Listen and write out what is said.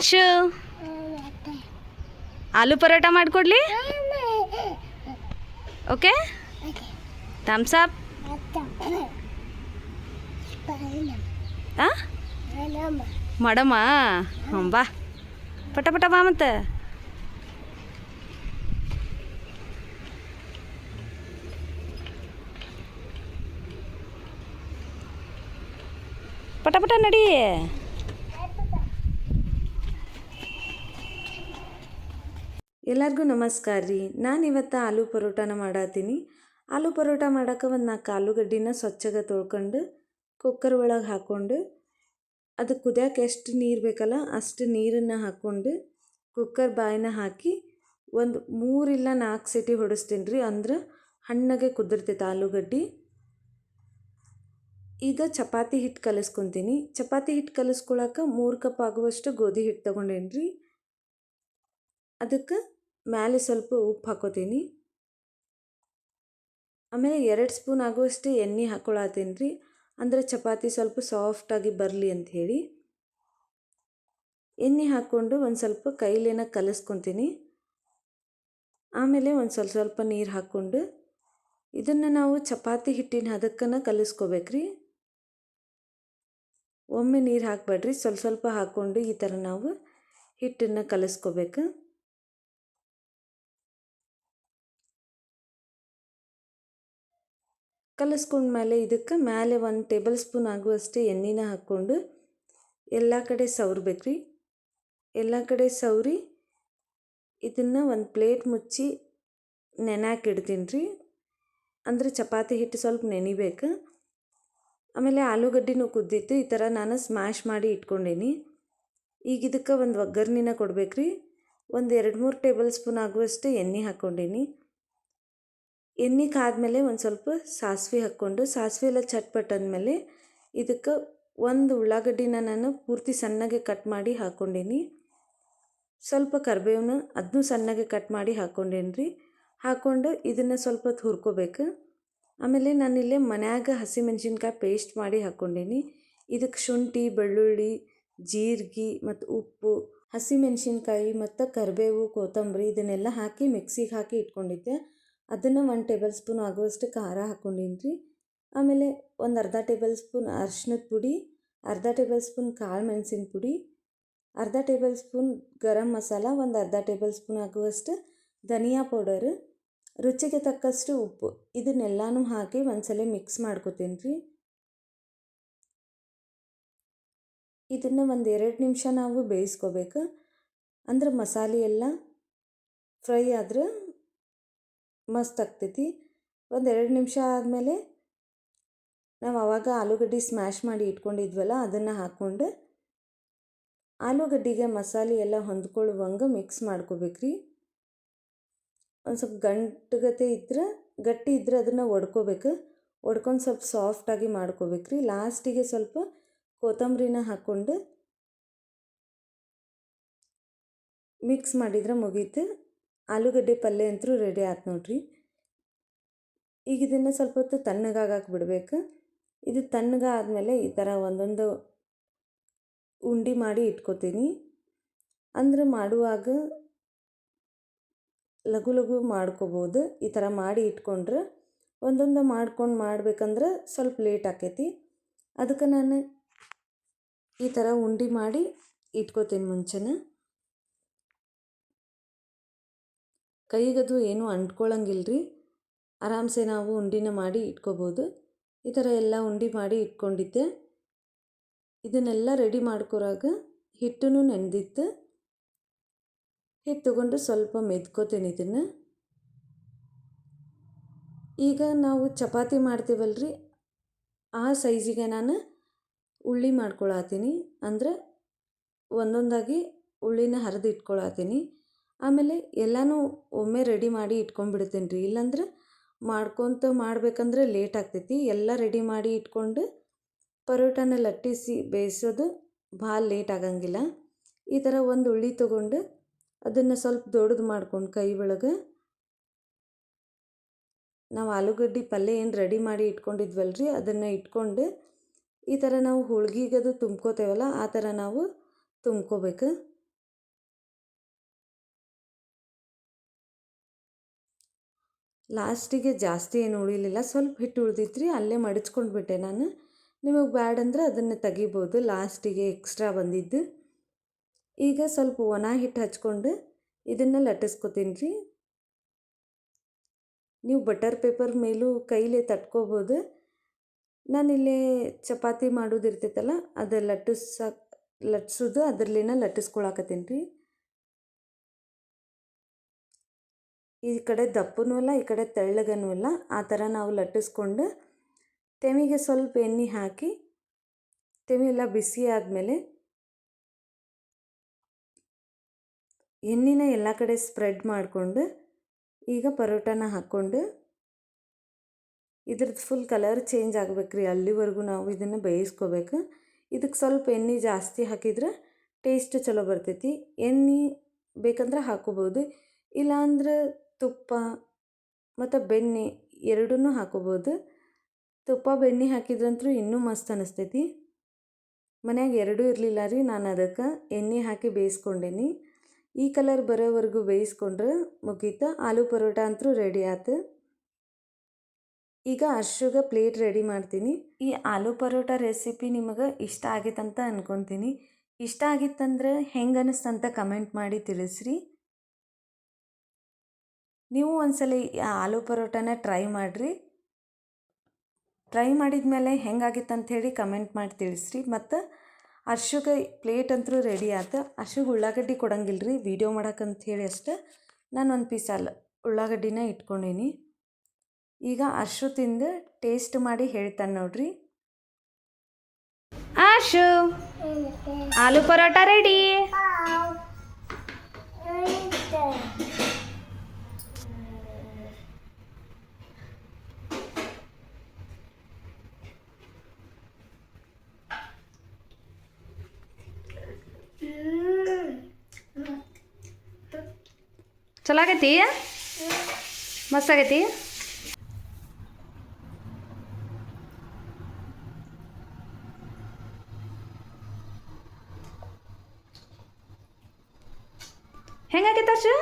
ಆಶು ಆಲೂ ಪರೋಟ ಮಾಡಿಕೊಡ್ಲಿ? Okay thumbs up ಮಾಡಮ್ಮ? ಹ್ಞೂ ಬಾ. ಪಟ ಪಟ ಬಾ ಮತ್ತೆ. ಪಟ ಪಟ ನಡಿ. ಎಲ್ಲರಿಗೂ ನಮಸ್ಕಾರ ರೀ. ನಾನು ಇವತ್ತು ಆಲೂ ಪರೋಟಾನ ಮಾಡತ್ತೀನಿ ಆಲೂ ಪರೋಟ ಮಾಡೋಕೆ ಒಂದು ನಾಲ್ಕು ಆಲೂಗಡ್ಡಿನ ಸ್ವಚ್ಛಗೆ ತೊಳ್ಕೊಂಡು ಕುಕ್ಕರ್ ಒಳಗೆ ಹಾಕ್ಕೊಂಡು ಅದು ಕುದಿಯಕ್ಕೆ ಎಷ್ಟು ನೀರು ಬೇಕಲ್ಲ ಅಷ್ಟು ನೀರನ್ನು ಹಾಕ್ಕೊಂಡು ಕುಕ್ಕರ್ ಬಾಯಿನ ಹಾಕಿ ಒಂದು ಮೂರಿಲ್ಲ ನಾಲ್ಕು ಸಿಟಿ ಹೊಡಿಸ್ತೀನಿ ರೀ. ಅಂದ್ರೆ ಹಣ್ಣಗೆ ಕುದಿರ್ತೈತೆ ಆಲೂಗಡ್ಡಿ. ಈಗ ಚಪಾತಿ ಹಿಟ್ಟು ಕಲಿಸ್ಕೊತೀನಿ. ಚಪಾತಿ ಹಿಟ್ಟು ಕಲಿಸ್ಕೊಳಕ್ಕೆ ಮೂರು ಕಪ್ ಆಗುವಷ್ಟು ಗೋಧಿ ಹಿಟ್ಟು ತೊಗೊಂಡೇನಿ ರೀ ಅದಕ್ಕೆ ಮೇಲೆ ಸ್ವಲ್ಪ ಉಪ್ಪು ಹಾಕೋತೀನಿ. ಆಮೇಲೆ ಎರಡು ಸ್ಪೂನ್ ಆಗುವಷ್ಟು ಎಣ್ಣೆ ಹಾಕ್ಕೊಳತ್ತೀನಿ ರೀ. ಅಂದರೆ ಚಪಾತಿ ಸ್ವಲ್ಪ ಸಾಫ್ಟಾಗಿ ಬರಲಿ ಅಂತ ಹೇಳಿ. ಎಣ್ಣೆ ಹಾಕ್ಕೊಂಡು ಒಂದು ಸ್ವಲ್ಪ ಕೈಲೇನ ಕಲಿಸ್ಕೊತೀನಿ. ಆಮೇಲೆ ಒಂದು ಸ್ವಲ್ಪ ಸ್ವಲ್ಪ ನೀರು ಹಾಕ್ಕೊಂಡು ಇದನ್ನು ನಾವು ಚಪಾತಿ ಹಿಟ್ಟಿನ ಹದಕ್ಕನ ಕಲಿಸ್ಕೋಬೇಕ್ರಿ ಒಮ್ಮೆ ನೀರು ಹಾಕಬೇಡ್ರಿ. ಸ್ವಲ್ಪ ಸ್ವಲ್ಪ ಹಾಕ್ಕೊಂಡು ಈ ಥರ ನಾವು ಹಿಟ್ಟನ್ನು ಕಲಿಸ್ಕೋಬೇಕು. ಕಲಿಸ್ಕೊಂಡ್ಮೇಲೆ ಇದಕ್ಕೆ ಮೇಲೆ ಒಂದು ಟೇಬಲ್ ಸ್ಪೂನ್ ಆಗುವಷ್ಟು ಎಣ್ಣೆನ ಹಾಕ್ಕೊಂಡು ಎಲ್ಲ ಕಡೆ ಸವ್ರಬೇಕ್ರಿ. ಎಲ್ಲ ಕಡೆ ಸವರಿ, ಇದನ್ನು ಒಂದು ಪ್ಲೇಟ್ ಮುಚ್ಚಿ ನೆನೆಯಾಕೆ ಇಡ್ತೀನಿ ರೀ ಅಂದರೆ ಚಪಾತಿ ಹಿಟ್ಟು ಸ್ವಲ್ಪ ನೆನಿಬೇಕು. ಆಮೇಲೆ ಆಲೂಗಡ್ಡಿನೂ ಕುದ್ದಿತ್ತು, ಈ ಥರ ನಾನು ಸ್ಮ್ಯಾಶ್ ಮಾಡಿ ಇಟ್ಕೊಂಡೀನಿ. ಈಗ ಇದಕ್ಕೆ ಒಂದು ಒಗ್ಗರ್ಣಿನ ಕೊಡ್ಬೇಕ್ರಿ. ಒಂದು ಎರಡು ಮೂರು ಟೇಬಲ್ ಸ್ಪೂನ್ ಆಗುವಷ್ಟು ಎಣ್ಣೆ ಹಾಕ್ಕೊಂಡೀನಿ. ಎಣ್ಣೆ ಕಾದ್ಮೇಲೆ ಒಂದು ಸ್ವಲ್ಪ ಸಾಸಿವೆ ಹಾಕ್ಕೊಂಡು ಸಾಸಿವೆ ಎಲ್ಲ ಚಟ್ಪಟ್ ಅಂದಮೇಲೆ ಇದಕ್ಕೆ ಒಂದು ಉಳ್ಳಾಗಡ್ಡಿನ ನಾನು ಪೂರ್ತಿ ಸಣ್ಣಗೆ ಕಟ್ ಮಾಡಿ ಹಾಕ್ಕೊಂಡೀನಿ ಸ್ವಲ್ಪ ಕರಿಬೇವನ್ನ ಅದನ್ನೂ ಸಣ್ಣಗೆ ಕಟ್ ಮಾಡಿ ಹಾಕ್ಕೊಂಡೇನಿ ರೀ ಹಾಕ್ಕೊಂಡು ಇದನ್ನು ಸ್ವಲ್ಪ ಹೊತ್ತು ಹುರ್ಕೋಬೇಕು. ಆಮೇಲೆ ನಾನಿಲ್ಲೇ ಮನ್ಯಾಗ ಹಸಿಮೆಣ್ಸಿನ್ಕಾಯಿ ಪೇಸ್ಟ್ ಮಾಡಿ ಹಾಕ್ಕೊಂಡೀನಿ ಇದಕ್ಕೆ ಶುಂಠಿ, ಬೆಳ್ಳುಳ್ಳಿ, ಜೀರಿಗೆ ಮತ್ತು ಉಪ್ಪು, ಹಸಿಮೆಣ್ಸಿನ್ಕಾಯಿ ಮತ್ತು ಕರಿಬೇವು, ಕೊತ್ತಂಬರಿ ಇದನ್ನೆಲ್ಲ ಹಾಕಿ ಮಿಕ್ಸಿಗೆ ಹಾಕಿ ಇಟ್ಕೊಂಡಿದ್ದೆ. ಅದನ್ನು ಒಂದು ಟೇಬಲ್ ಸ್ಪೂನ್ ಆಗುವಷ್ಟು ಖಾರ ಹಾಕ್ಕೊಂಡಿನಿ ಆಮೇಲೆ ಒಂದು ಅರ್ಧ ಟೇಬಲ್ ಸ್ಪೂನ್ ಅರ್ಶಿನದ ಪುಡಿ, ಅರ್ಧ ಟೇಬಲ್ ಸ್ಪೂನ್ ಕಾಳು ಮೆಣಸಿನ ಪುಡಿ, ಅರ್ಧ ಟೇಬಲ್ ಸ್ಪೂನ್ ಗರಂ ಮಸಾಲ, ಒಂದು ಅರ್ಧ ಟೇಬಲ್ ಸ್ಪೂನ್ ಆಗುವಷ್ಟು ಧನಿಯಾ ಪೌಡರ್ ರುಚಿಗೆ ತಕ್ಕಷ್ಟು ಉಪ್ಪು, ಇದನ್ನೆಲ್ಲನೂ ಹಾಕಿ ಒಂದ್ಸಲ ಮಿಕ್ಸ್ ಮಾಡ್ಕೊತೀನಿ ರೀ ಇದನ್ನು ಒಂದು ಎರಡು ನಿಮಿಷ ನಾವು ಬೇಯಿಸ್ಕೋಬೇಕು. ಅಂದ್ರೆ ಮಸಾಲೆ ಎಲ್ಲ ಫ್ರೈ ಆದ್ರೆ ಮಸ್ತ್ ಆಗ್ತೈತಿ ಒಂದು ಎರಡು ನಿಮಿಷ ಆದಮೇಲೆ ನಾವು ಆವಾಗ ಆಲೂಗಡ್ಡೆ ಸ್ಮ್ಯಾಶ್ ಮಾಡಿ ಇಟ್ಕೊಂಡಿದ್ವಲ್ಲ, ಅದನ್ನು ಹಾಕ್ಕೊಂಡು ಆಲೂಗಡ್ಡೆಗೆ ಮಸಾಲೆ ಎಲ್ಲ ಹೊಂದ್ಕೊಳ್ಳುವಂಗೆ ಮಿಕ್ಸ್ ಮಾಡ್ಕೋಬೇಕ್ರಿ. ಒಂದು ಸ್ವಲ್ಪ ಗಂಟುಗತೆ ಇದ್ರೆ, ಗಟ್ಟಿ ಇದ್ರೆ ಅದನ್ನು ಒಡ್ಕೋಬೇಕು. ಒಡ್ಕೊಂಡು ಸ್ವಲ್ಪ ಸಾಫ್ಟಾಗಿ ಮಾಡ್ಕೋಬೇಕ್ರಿ. ಲಾಸ್ಟಿಗೆ ಸ್ವಲ್ಪ ಕೊತ್ತಂಬರಿನ ಹಾಕ್ಕೊಂಡು ಮಿಕ್ಸ್ ಮಾಡಿದ್ರೆ ಮುಗೀತು. ಆಲೂಗಡ್ಡೆ ಪಲ್ಯ ಅಂತೂ ರೆಡಿ ಆಯ್ತು ನೋಡ್ರಿ. ಈಗ ಇದನ್ನು ಸ್ವಲ್ಪ ಹೊತ್ತು ತಣ್ಣಗಾಗಕ್ಕೆ ಬಿಡಬೇಕು ಇದು ತಣ್ಣಗಾದ್ಮೇಲೆ ಈ ಥರ ಒಂದೊಂದು ಉಂಡೆ ಮಾಡಿ ಇಟ್ಕೋತೀನಿ. ಅಂದ್ರೆ ಮಾಡುವಾಗ ಲಘು ಲಘು ಮಾಡ್ಕೋಬೋದು. ಈ ಥರ ಮಾಡಿ ಇಟ್ಕೊಂಡ್ರೆ ಒಂದೊಂದು ಮಾಡ್ಕೊಂಡು ಮಾಡ್ಬೇಕಂದ್ರೆ ಸ್ವಲ್ಪ ಲೇಟ್ ಆಕೈತಿ. ಅದಕ್ಕೆ ನಾನು ಈ ಥರ ಉಂಡೆ ಮಾಡಿ ಇಟ್ಕೋತೀನಿ ಮುಂಚೆನೇ. ಕೈಗದು ಏನೂ ಅಂಟ್ಕೊಳ್ಳಂಗಿಲ್ರಿ ಆರಾಮ್ಸೆ ನಾವು ಉಂಡಿನ ಮಾಡಿ ಇಟ್ಕೋಬೋದು. ಈ ಥರ ಎಲ್ಲ ಉಂಡೆ ಮಾಡಿ ಇಟ್ಕೊಂಡಿದ್ದೆ. ಇದನ್ನೆಲ್ಲ ರೆಡಿ ಮಾಡ್ಕೊರಾಗ ಹಿಟ್ಟು ನೆನೆದಿತ್ತು. ಹಿಟ್ಟು ತೊಗೊಂಡು ಸ್ವಲ್ಪ ಮೆದ್ಕೋತೀನಿ ಇದನ್ನು. ಈಗ ನಾವು ಚಪಾತಿ ಮಾಡ್ತೀವಲ್ರಿ. ಆ ಸೈಜಿಗೆ ನಾನು ಉಳ್ಳಿ ಮಾಡ್ಕೊಳತ್ತೀನಿ ಅಂದರೆ ಒಂದೊಂದಾಗಿ ಉಳ್ಳಿನ ಹರಿದು ಇಟ್ಕೊಳತ್ತೀನಿ ಆಮೇಲೆ ಎಲ್ಲನೂ ಒಮ್ಮೆ ರೆಡಿ ಮಾಡಿ ಇಟ್ಕೊಂಡ್ಬಿಡ್ತೀನಿ ರೀ. ಇಲ್ಲಾಂದ್ರೆ ಮಾಡ್ಕೊತ ಮಾಡ್ಬೇಕಂದ್ರೆ ಲೇಟ್ ಆಗ್ತೈತಿ. ಎಲ್ಲ ರೆಡಿ ಮಾಡಿ ಇಟ್ಕೊಂಡು ಪರೋಟಾನ ಲಟ್ಟಿಸಿ ಬೇಯಿಸೋದು ಭಾಳ ಲೇಟ್ ಆಗಂಗಿಲ್ಲ. ಈ ಥರ ಒಂದು ಉಳ್ಳಿ ತೊಗೊಂಡು ಅದನ್ನು ಸ್ವಲ್ಪ ದೊಡ್ಡದು ಮಾಡ್ಕೊಂಡು ಕೈ ಒಳಗೆ. ನಾವು ಆಲೂಗಡ್ಡೆ ಪಲ್ಯ ಏನು ರೆಡಿ ಮಾಡಿ ಇಟ್ಕೊಂಡಿದ್ವಲ್ಲ ರೀ ಅದನ್ನು ಇಟ್ಕೊಂಡು ಈ ಥರ ನಾವು ಹೋಳ್ಗಿಗದು ತುಂಬ್ಕೋತೇವಲ್ಲ, ಆ ಥರ ನಾವು ತುಂಬ್ಕೋಬೇಕು. ಲಾಸ್ಟಿಗೆ ಜಾಸ್ತಿ ಏನು ಉಳಿಲಿಲ್ಲ. ಸ್ವಲ್ಪ ಹಿಟ್ಟು ಉಳಿದಿತ್ತು ರೀ ಅಲ್ಲೇ ಮಡಚ್ಕೊಂಡು ಬಿಟ್ಟೆ ನಾನು. ನಿಮಗೆ ಬ್ಯಾಡಂದ್ರೆ ಅದನ್ನು ತೆಗಿಬೋದು, ಲಾಸ್ಟಿಗೆ ಎಕ್ಸ್ಟ್ರಾ ಬಂದಿದ್ದು. ಈಗ ಸ್ವಲ್ಪ ಒಣ ಹಿಟ್ಟು ಹಚ್ಕೊಂಡು ಇದನ್ನು ಲಟ್ಟಿಸ್ಕೊತೀನಿ ರೀ. ನೀವು ಬಟರ್ ಪೇಪರ್ ಮೇಲೂ ಕೈಲೇ ತಟ್ಕೋಬೋದು. ನಾನಿಲ್ಲಿ ಚಪಾತಿ ಮಾಡೋದಿರ್ತೈತಲ್ಲ, ಅದು ಲಟ್ಟಿಸಕ್ಕೆ ಲಟ್ಟಿಸೋದು ಅದರಲ್ಲಿನ ಲಟ್ಟಿಸ್ಕೊಳಕತ್ತೀನಿ ರೀ. ಈ ಕಡೆ ದಪ್ಪನೂ ಅಲ್ಲ, ಈ ಕಡೆ ತೆಳ್ಳಗನೂ ಅಲ್ಲ. ಆ ಥರ ನಾವು ಲಟ್ಟಿಸ್ಕೊಂಡು ತೆಮಿಗೆ ಸ್ವಲ್ಪ ಎಣ್ಣೆ ಹಾಕಿ, ತೆಮಿ ಎಲ್ಲ ಬಿಸಿ ಆದಮೇಲೆ ಎಣ್ಣೆನ ಎಲ್ಲ ಕಡೆ ಸ್ಪ್ರೆಡ್ ಮಾಡಿಕೊಂಡು ಈಗ ಪರೋಟಾನ ಹಾಕ್ಕೊಂಡು ಇದ್ರದ್ದು ಫುಲ್ ಕಲರ್ ಚೇಂಜ್ ಆಗಬೇಕ್ರಿ ಅಲ್ಲಿವರೆಗೂ ನಾವು ಇದನ್ನು ಬೇಯಿಸ್ಕೋಬೇಕು. ಇದಕ್ಕೆ ಸ್ವಲ್ಪ ಎಣ್ಣೆ ಜಾಸ್ತಿ ಹಾಕಿದ್ರೆ ಟೇಸ್ಟ್ ಚಲೋ ಬರ್ತೈತಿ. ಎಣ್ಣೆ ಬೇಕಂದ್ರೆ ಹಾಕೋಬೋದು ಇಲ್ಲಾಂದ್ರೆ ತುಪ್ಪ ಮತ್ತು ಬೆಣ್ಣೆ ಎರಡೂ ಹಾಕೋಬೋದು. ತುಪ್ಪ, ಬೆಣ್ಣೆ ಹಾಕಿದ್ರಂತೂ ಇನ್ನೂ ಮಸ್ತ್ ಅನಿಸ್ತೈತಿ. ಮನ್ಯಾಗ ಎರಡೂ ಇರಲಿಲ್ಲ ರೀ ನಾನು ಅದಕ್ಕೆ. ಎಣ್ಣೆ ಹಾಕಿ ಬೇಯಿಸ್ಕೊಂಡೇನಿ. ಈ ಕಲರ್ ಬರೋವರೆಗೂ ಬೇಯಿಸ್ಕೊಂಡ್ರೆ ಮುಗೀತು. ಆಲೂ ಪರೋಟ ಅಂತೂ ರೆಡಿ ಆಯ್ತು ಈಗ ಅರ್ಶುಗ ಪ್ಲೇಟ್ ರೆಡಿ ಮಾಡ್ತೀನಿ. ಈ ಆಲೂ ಪರೋಟ ರೆಸಿಪಿ ನಿಮಗೆ ಇಷ್ಟ ಆಗಿತ್ತಂತ ಅಂದ್ಕೊತೀನಿ ಇಷ್ಟ ಆಗಿತ್ತಂದ್ರೆ ಹೆಂಗೆ ಅನ್ನಿಸ್ತಂತ ಕಮೆಂಟ್ ಮಾಡಿ ತಿಳಿಸ್ರಿ. ನೀವು ಒಂದ್ಸಲ ಆಲೂ ಪರೋಟನ ಟ್ರೈ ಮಾಡಿರಿ. ಟ್ರೈ ಮಾಡಿದ ಮೇಲೆ ಹೆಂಗಾಗಿತ್ತು ಹೇಳಿ ಕಮೆಂಟ್ ಮಾಡಿ ತಿಳಿಸ್ರಿ. ಮತ್ತು ಅರ್ಶುಗೆ ಪ್ಲೇಟ್ ಅಂತೂ ರೆಡಿ ಆಯ್ತು ಅರ್ಶುಗೆ ಉಳ್ಳಾಗಡ್ಡಿ ಕೊಡಂಗಿಲ್ಲ ರೀ ವೀಡಿಯೋ ಹೇಳಿ ಅಷ್ಟೆ ನಾನು ಒಂದು ಪೀಸ್ ಅಲ್ಲ ಉಳ್ಳಾಗಡ್ಡಿನ ಇಟ್ಕೊಂಡೀನಿ. ಈಗ ಅರ್ಶು ತಿಂದು ಟೇಸ್ಟ್ ಮಾಡಿ ಹೇಳ್ತಾನೆ ನೋಡ್ರಿ. ಆಶು ಆಲೂ ಪರೋಟ ರೆಡಿ ಚಲೋ ಆಗೈತಿ? ಮಸ್ತ್ ಆಗೈತಿ ಹೆಂಗಾಗೈತೆ ಅರ್ಶು?